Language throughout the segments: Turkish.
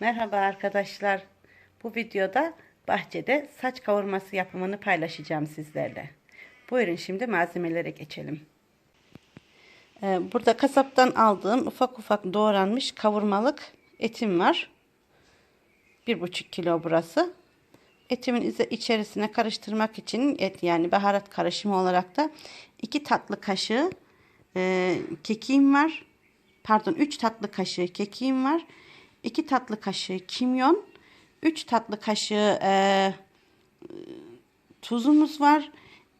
Merhaba arkadaşlar. Bu videoda bahçede saç kavurması yapımını paylaşacağım sizlerle. Buyurun şimdi malzemelere geçelim. Ee, Burada kasaptan aldığım ufak ufak doğranmış kavurmalık etim var. 1,5 kilo burası. Etimin içerisine karıştırmak için et yani baharat karışımı olarak da 2 tatlı kaşığı e, kekiğim var. Pardon 3 tatlı kaşığı kekiğim var. 2 tatlı kaşığı kimyon. 3 tatlı kaşığı e, tuzumuz var.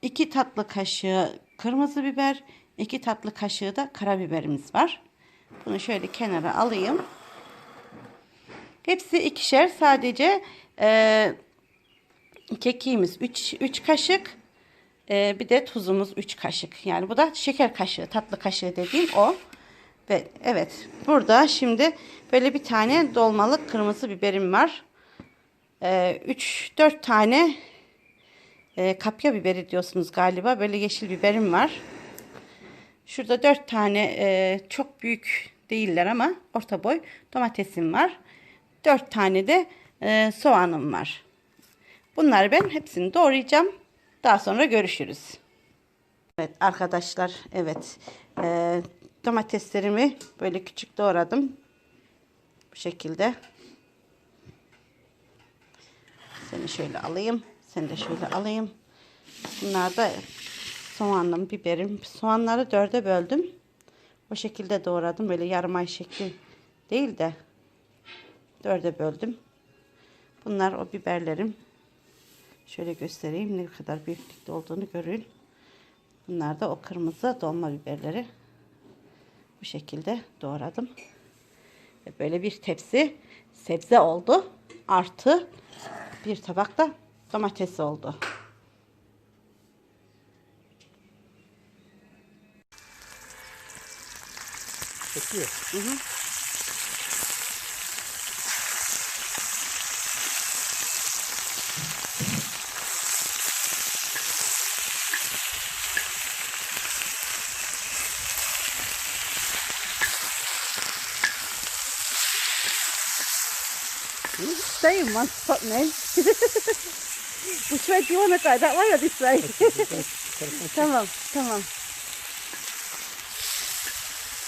2 tatlı kaşığı kırmızı biber. 2 tatlı kaşığı da karabiberimiz var. Bunu şöyle kenara alayım. Hepsi ikişer sadece e, kekiğimiz 3 3 kaşık. e, bir de tuzumuz 3 kaşık. Yani bu da şeker kaşığı, tatlı kaşığı dediğim o. Ve evet burada şimdi böyle bir tane dolmalık kırmızı biberim var. 3-4 tane e, kapya biberi diyorsunuz galiba. Böyle yeşil biberim var. Şurada 4 tane e, çok büyük değiller ama orta boy domatesim var. 4 tane de e, soğanım var. Bunları ben hepsini doğrayacağım. Daha sonra görüşürüz. Evet arkadaşlar evet e, domateslerimi böyle küçük doğradım. Bu şekilde. Seni şöyle alayım. Seni de şöyle alayım. Bunlar da soğanım, biberim. Soğanları dörde böldüm. O şekilde doğradım. Böyle yarım ay şekli değil de dörde böldüm. Bunlar o biberlerim. Şöyle göstereyim ne kadar büyüklükte olduğunu görün. Bunlar da o kırmızı dolma biberleri. Bu şekilde doğradım. Böyle bir tepsi sebze oldu. Artı bir tabak da domates oldu. Çekiyor. Hı hı. One spot now. Which way do you want to go? That way or this way? tamam, tamam.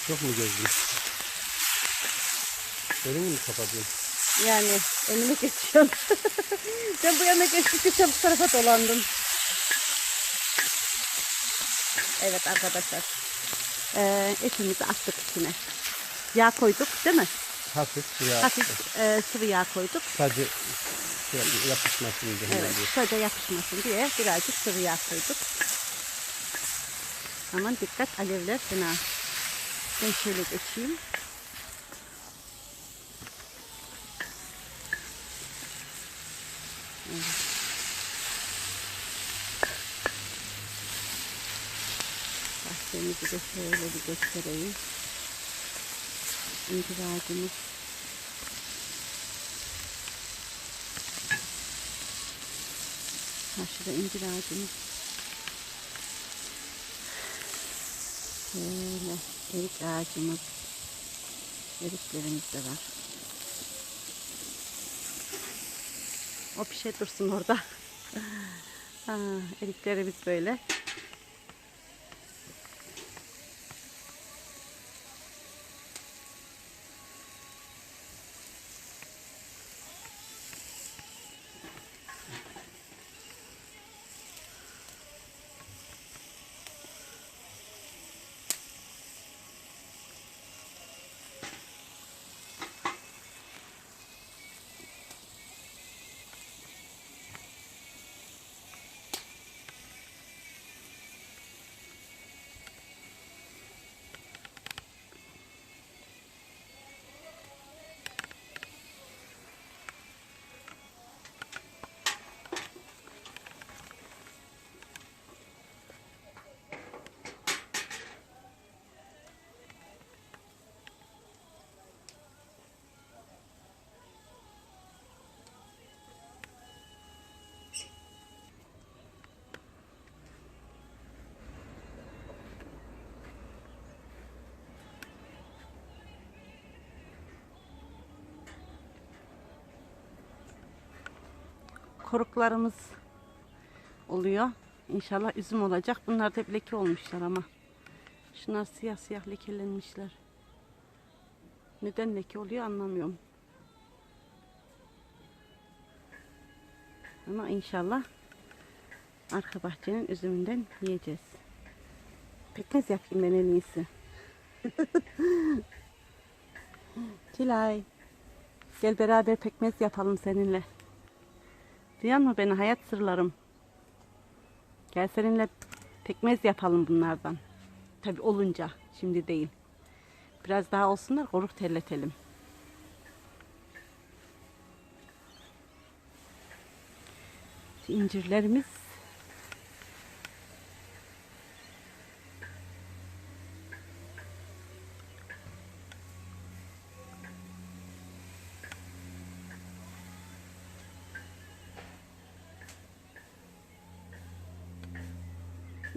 Çok mu gezdin? Önümü mü kapatıyorsun? Yani önüme geçiyorum. ben bu yana geçtikçe bu tarafa dolandım. Evet arkadaşlar. Ee, etimizi attık içine. Yağ koyduk değil mi? Hafif suya Hafif e, sıvı yağ koyduk. sadece şey yapışmasın diye. Evet, şöyle yapışmasın diye birazcık sıvı yağ koyduk. Aman dikkat alevler fena. Ben şöyle geçeyim. Evet. Bahçemizi de şöyle bir göstereyim. İncir ağacımız Karşıda incir ağacımız. Şöyle erik ağacımız. Eriklerimiz de var. O bir şey dursun orada. ha, eriklerimiz böyle. Koruklarımız oluyor. İnşallah üzüm olacak. Bunlar da hep leke olmuşlar ama. Şunlar siyah siyah lekelenmişler. Neden leke oluyor anlamıyorum. Ama inşallah arka bahçenin üzümünden yiyeceğiz. Pekmez yapayım ben en iyisi. Tilay. Gel beraber pekmez yapalım seninle. Duyan mı beni hayat sırlarım? Gel seninle pekmez yapalım bunlardan. Tabi olunca şimdi değil. Biraz daha olsunlar koruk terletelim. İncirlerimiz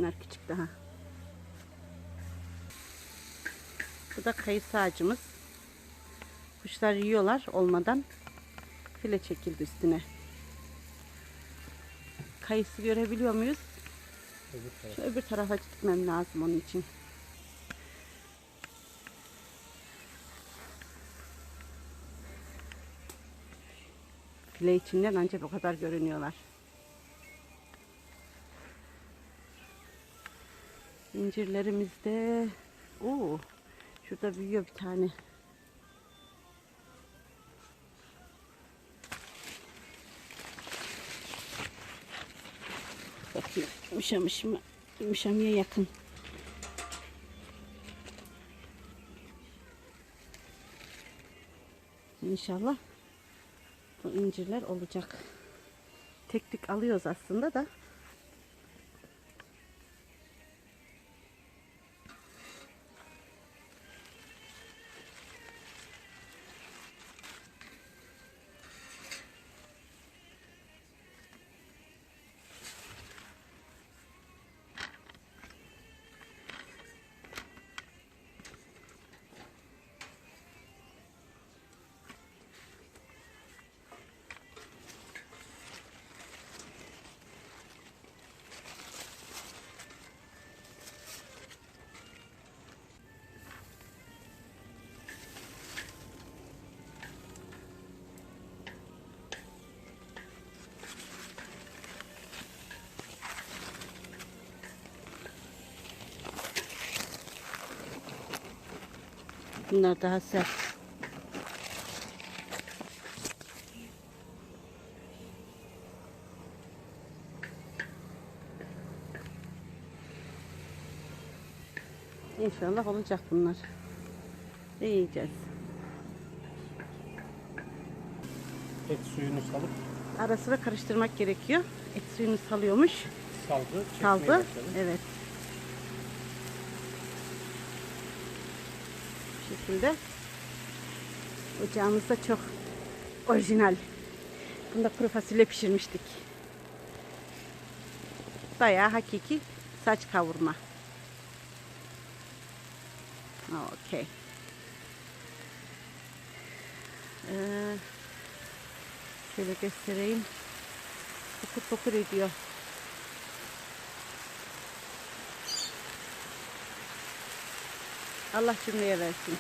Bunlar küçük daha. Bu da kayısı ağacımız. Kuşlar yiyorlar olmadan file çekildi üstüne. Kayısı görebiliyor muyuz? Öbür taraf. Şu öbür tarafa gitmem lazım onun için. File içinden ancak bu kadar görünüyorlar. İncirlerimizde Oo, şurada büyüyor bir tane. Bakayım yumuşamış mı? Yumuşamaya yakın. İnşallah bu incirler olacak. Tek tek alıyoruz aslında da. Bunlar daha sert. İnşallah olacak bunlar. Ne yiyeceğiz? Et suyunu salıp Ara sıra karıştırmak gerekiyor. Et suyunu salıyormuş. saldı. Saldı. başladı. Evet. Şekilde. Ocağımız da çok orijinal. Bunda kuru fasulye pişirmiştik. Bayağı hakiki saç kavurma. Okey. Ee, şöyle göstereyim. Fokur fokur ediyor. Allah cümleye versin.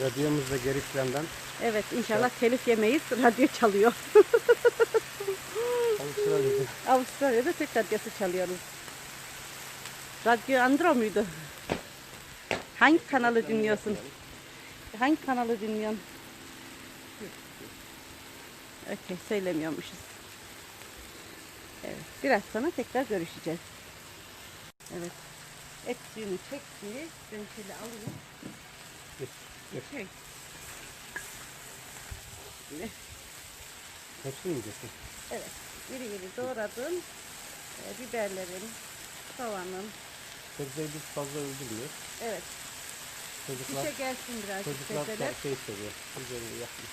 Radyomuz da geri plandan Evet inşallah telif yemeyiz. Radyo çalıyor. Avustralya'da Avustralya'da Türk radyosu çalıyoruz. Radyo Andro muydu? Hangi kanalı dinliyorsun? Hangi kanalı dinliyorsun? Okey söylemiyormuşuz. Evet biraz sonra tekrar görüşeceğiz. Evet. Et suyunu çekti. Ben şöyle alayım. Geç, geç. Şimdi hepsini mi yiyeceksin? Evet. İri iri doğradım. Ee, biberlerim, soğanım. Sebzeyi biz fazla öldürmüyor. Evet. Çocuklar, Dişe gelsin birazcık çocuklar sebzeler. da şey seviyor. Biberini yapmış.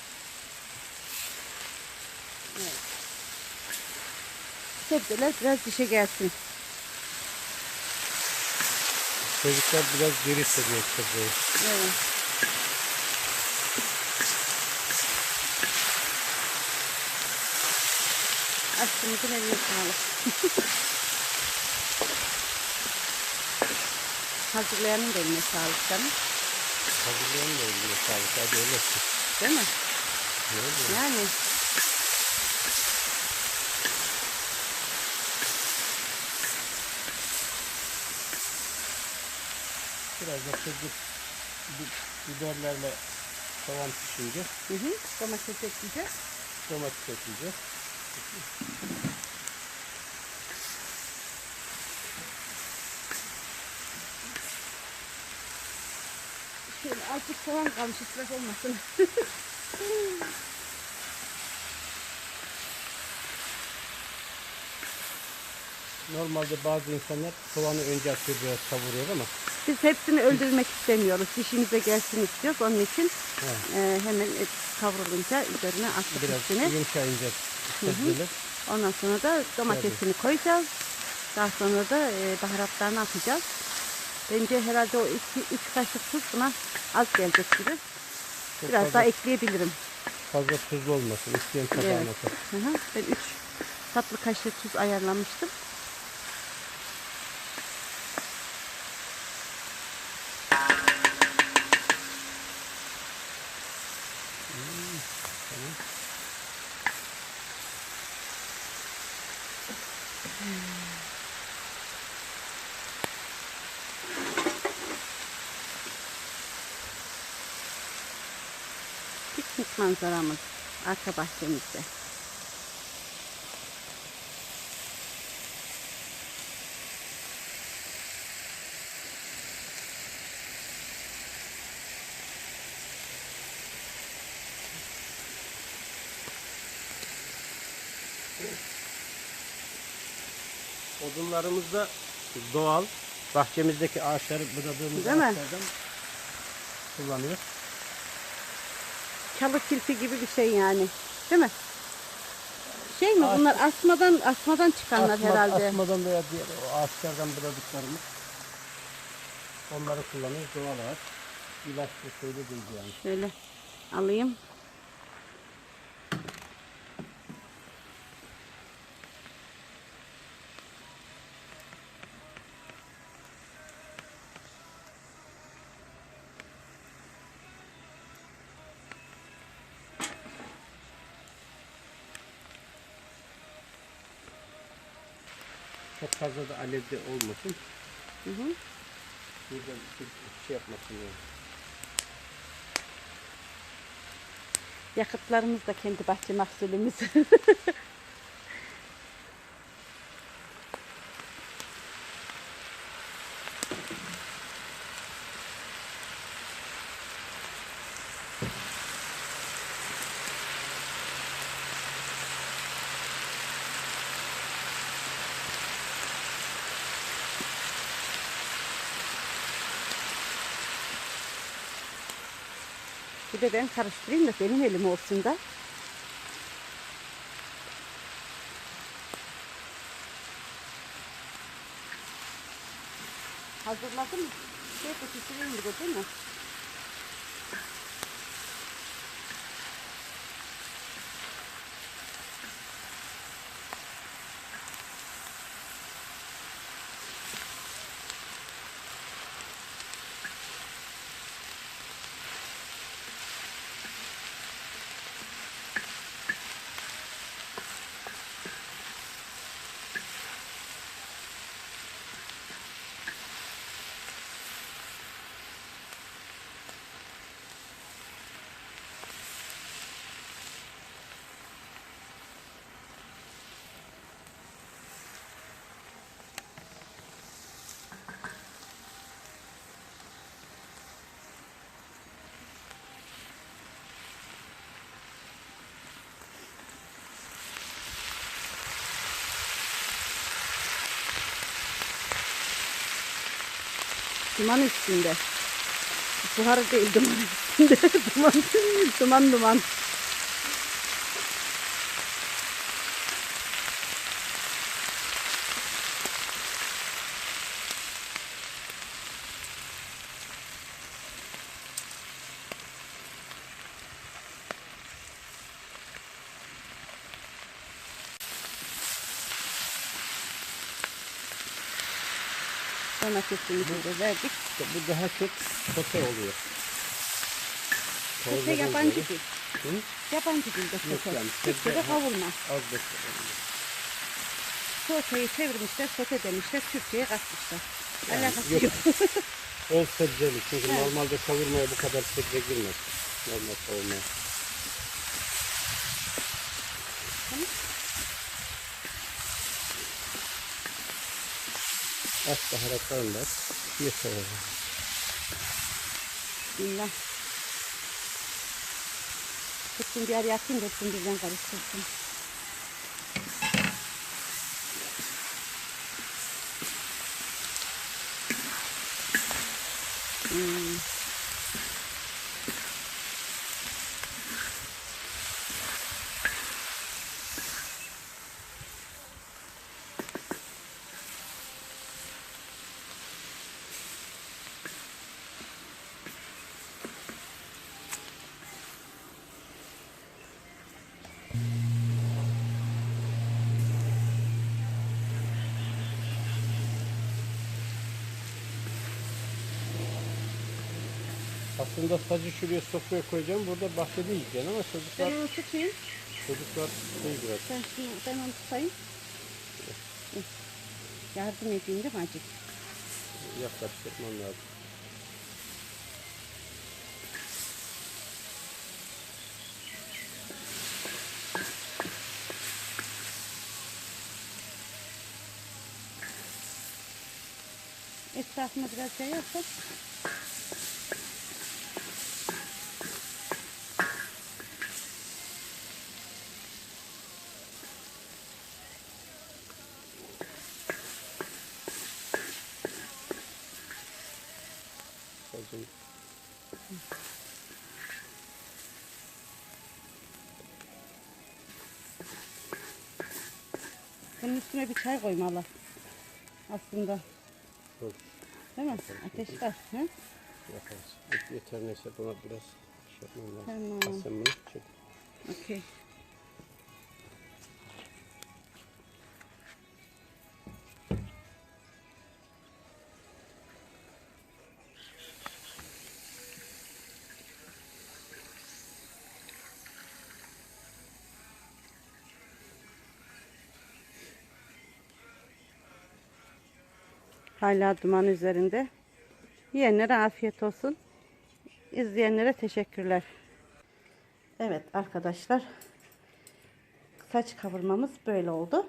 Evet. Sebzeler biraz dişe gelsin. Çocuklar biraz geri hissediyor tabii. Evet. Aşkımızın eline sağlık. Hazırlayanın da eline sağlık canım. Hazırlayanın da eline sağlık. Hadi öyle. Değil mi? Ne oluyor? Yani. Çocuk biberlerle soğan pişince hı hı, domates ekleyeceğiz. domates ekleyeceğiz. Şöyle azıcık soğan kalmış israf olmasın. Normalde bazı insanlar soğanı önce atıyor biraz kavuruyor ama Biz hepsini öldürmek istemiyoruz. Dişimize gelsin istiyoruz. Onun için e, hemen et kavrulunca üzerine attık biraz hepsini. yumuşayınca Ondan sonra da domatesini koyacağız. Daha sonra da e, baharatlarını atacağız. Bence herhalde o 2-3 kaşık tuz buna az gelecek gibi. çok Biraz fazla, daha ekleyebilirim. fazla tuzlu olmasın. İsteyen Evet. tabağına atar. Hı hı. Ben 3 tatlı kaşık tuz ayarlamıştım. Piknik manzaramız arka bahçemizde. Odunlarımız da doğal. Bahçemizdeki ağaçları budadığımız ağaçlardan kullanıyor. Çalı kirpi gibi bir şey yani. Değil mi? Şey mi Ağaç- bunlar asmadan asmadan çıkanlar Asma- herhalde. Asmadan veya diğer o ağaçlardan budadıklarımız. Onları kullanıyoruz doğal ağaç. İlaçlı şeyde değil yani. Şöyle alayım. Çok fazla da alevde olmasın. Hı hı. Burada bir şey yapmasın yani. Yakıtlarımız da kendi bahçe mahsulümüz. De ben karıştırayım da benim elim olsun da. Hazırladın mı? Şey pişireyim bir de değil mi? つまぬきんで。吸われているとまぬきんで。つまん、つまんどまん。Duman. Domatesimizi de verdik. Bu daha çok sote oluyor. Sote yabancı dil. Yabancı dilde sote. yani, Türkçe'de kavurma. Az bekleyelim. Soteyi çevirmişler, sote demişler, Türkçe'ye katmışlar. Yani Alakası yok. yok. Bol sebzeli. Çünkü Evet. normalde kavurmaya bu kadar sebze girmez. Normal kavurmaya. Da at. yeter. o. Bismillah. Tuttum bir araya atayım da hepsini birden karıştırsın. Aslında sacı şuraya sofraya koyacağım. Burada bahçede yiyeceksin ama Ben çocuklar onu tutayım. çocuklar şey biraz. Ben, şunu, ben onu tutayım. Hı. Yardım edeyim değil mi acık? yaklaştırman lazım. Etrafına biraz yayarsak. Sacın üstüne bir çay koymalı. Aslında. Olur. Değil mi? Ateş var. Hı? yaparız. Et Yeter neyse buna biraz şey yapmam lazım. Tamam. Sen bunu çek. Okey. Hala duman üzerinde. Yiyenlere afiyet olsun. İzleyenlere teşekkürler. Evet arkadaşlar. Saç kavurmamız böyle oldu.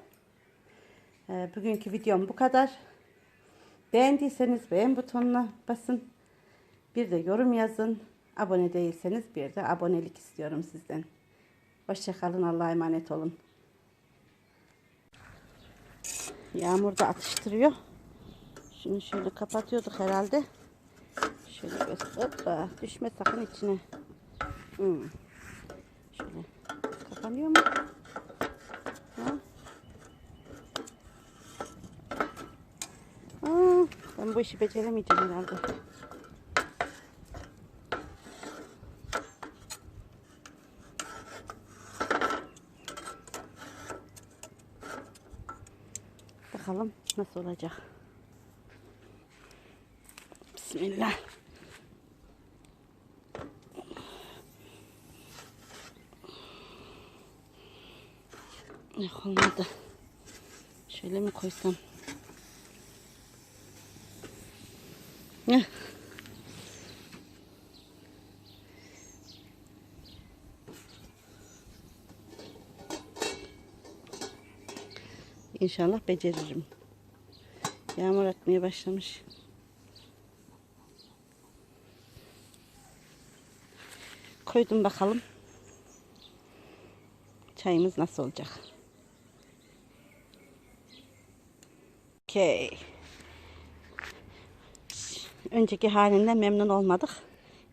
Ee, bugünkü videom bu kadar. Beğendiyseniz beğen butonuna basın. Bir de yorum yazın. Abone değilseniz bir de abonelik istiyorum sizden. Hoşçakalın. Allah'a emanet olun. Yağmur da atıştırıyor. Şunu şöyle kapatıyorduk herhalde. Şöyle göster. Hoppa, düşme sakın içine. Hmm. Şöyle kapanıyor mu? Ha? Ben bu işi beceremeyeceğim herhalde. Bakalım nasıl olacak. Bismillah. Yok olmadı. Şöyle mi koysam? Heh. İnşallah beceririm. Yağmur atmaya başlamış. Koydum bakalım. Çayımız nasıl olacak? Okey. Önceki halinden memnun olmadık.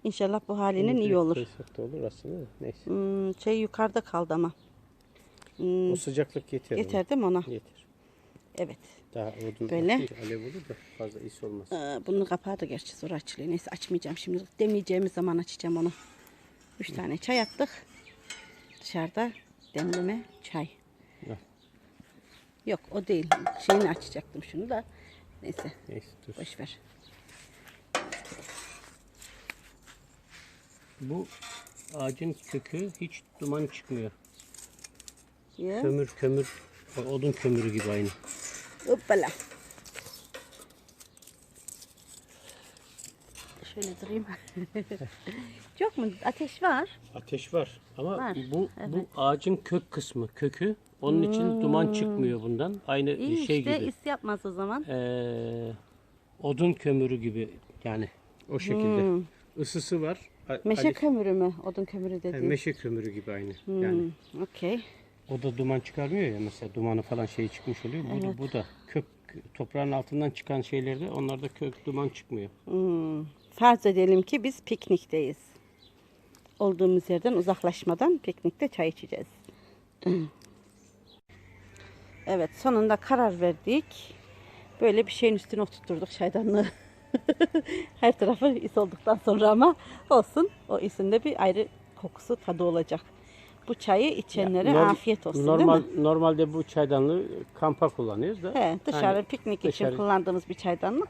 İnşallah bu halinin iyi olur. Da olur aslında. da. Neyse. Hmm, şey yukarıda kaldı ama. Hmm, O sıcaklık yeter. yeter değil mi ona? Yeter. Evet. Daha odun Böyle. değil, alev olur da fazla is olmaz. Ee, bunun kapağı da gerçi zor açılıyor. Neyse açmayacağım şimdi. Demeyeceğimiz zaman açacağım onu. Üç tane çay attık. Dışarıda demleme çay. Yok o değil. Şeyini açacaktım şunu da. Neyse Neyse dur. boş ver. Bu ağacın kökü hiç duman çıkmıyor. Ya. Kömür kömür. Odun kömürü gibi aynı. Hoppala. Şöyle durayım. Yok mu? Ateş var. Ateş var ama Var, bu bu ağacın kök kısmı kökü. Onun için duman çıkmıyor bundan. Aynı Hmm. İyi şey işte gibi. is yapmaz o zaman. Ee, odun kömürü gibi yani o şekilde. Hmm. Isısı var. A- Meşe Ali- kömürü mü? Odun kömürü dediğin. meşe kömürü gibi aynı. Hmm. Yani Okey. o da duman çıkarmıyor ya mesela dumanı falan şey çıkmış oluyor. Bu, da, bu da kök toprağın altından çıkan şeylerde onlarda kök duman çıkmıyor. Hmm. Farz edelim ki biz piknikteyiz. Olduğumuz yerden uzaklaşmadan piknikte çay içeceğiz. evet sonunda karar verdik. Böyle bir şeyin üstüne oturtturduk çaydanlığı. Her tarafı is olduktan sonra ama olsun. O isinde bir ayrı kokusu tadı olacak. Bu çayı içenlere Norm- afiyet olsun normal, değil mi? Normalde bu çaydanlığı kampa kullanıyoruz da. He, dışarı hani piknik için dışarı- kullandığımız bir çaydanlık.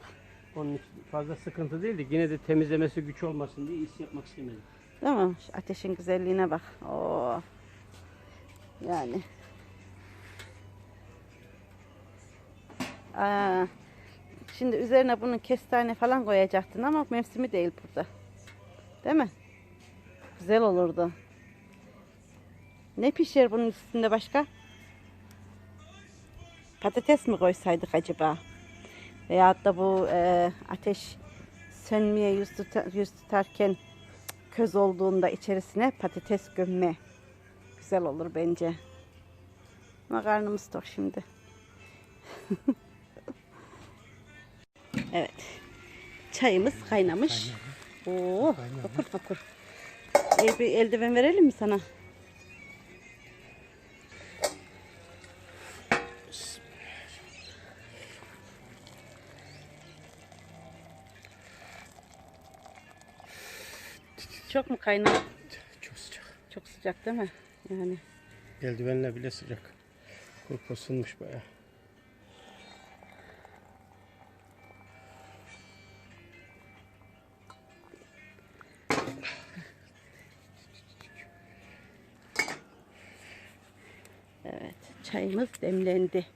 Onun için fazla sıkıntı değil de yine de temizlemesi güç olmasın diye is yapmak istemedim. Değil mi? Şu ateşin güzelliğine bak. Oo. Yani. Aa, şimdi üzerine bunun kestane falan koyacaktın ama mevsimi değil burada. Değil mi? Güzel olurdu. Ne pişer bunun üstünde başka? Patates mi koysaydık acaba? Veyahut da bu e, ateş sönmeye yüz, tuta- yüz tutarken köz olduğunda içerisine patates gömme. Güzel olur bence. Ama karnımız tok şimdi. evet. Çayımız kaynamış. Oo, fokur fokur. El, bir eldiven verelim mi sana? Çok mu kaynar? Çok sıcak. Çok sıcak değil mi? Yani. Eldivenle bile sıcak. Kurp ısınmış baya. Evet, çayımız demlendi.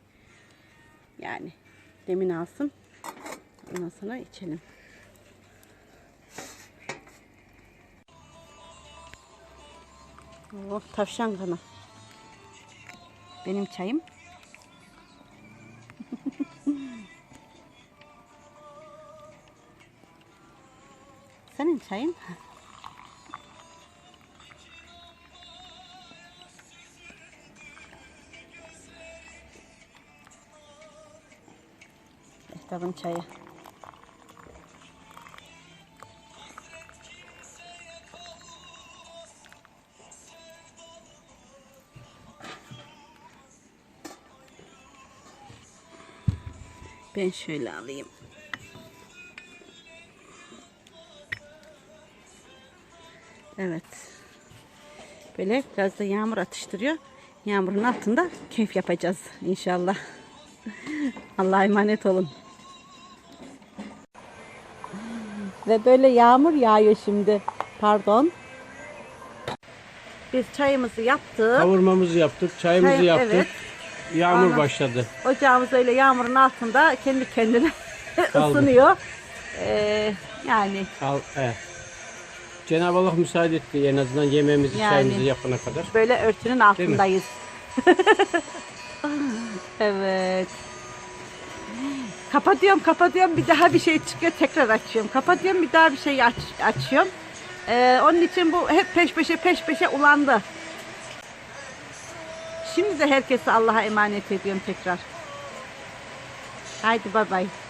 Yani demin alsın. Ondan sonra içelim. Oh, tavşan kanı. Benim çayım. Senin çayın. Mehtap'ın çayı. Ben şöyle alayım. Evet. Böyle biraz da yağmur atıştırıyor. Yağmurun altında keyif yapacağız inşallah. Allah'a emanet olun. Ve böyle yağmur yağıyor şimdi. Pardon. Biz çayımızı yaptık. Kavurmamızı yaptık, çayımızı Çay- yaptık. evet. Yağmur Ondan- başladı. Ocağımız öyle yağmurun altında kendi kendine ısınıyor. Ee, yani Al, evet. Cenab-ı Allah müsaade etti en azından yemeğimizi, Yani. çayımızı yapana kadar. böyle örtünün altındayız. evet. Kapatıyorum, kapatıyorum. Bir daha bir şey çıkıyor, tekrar açıyorum. Kapatıyorum, bir daha bir şey aç, açıyorum. Ee, onun için bu hep peş peşe peş peşe ulandı. Şimdi de herkesi Allah'a emanet ediyorum tekrar. Haydi bay bay.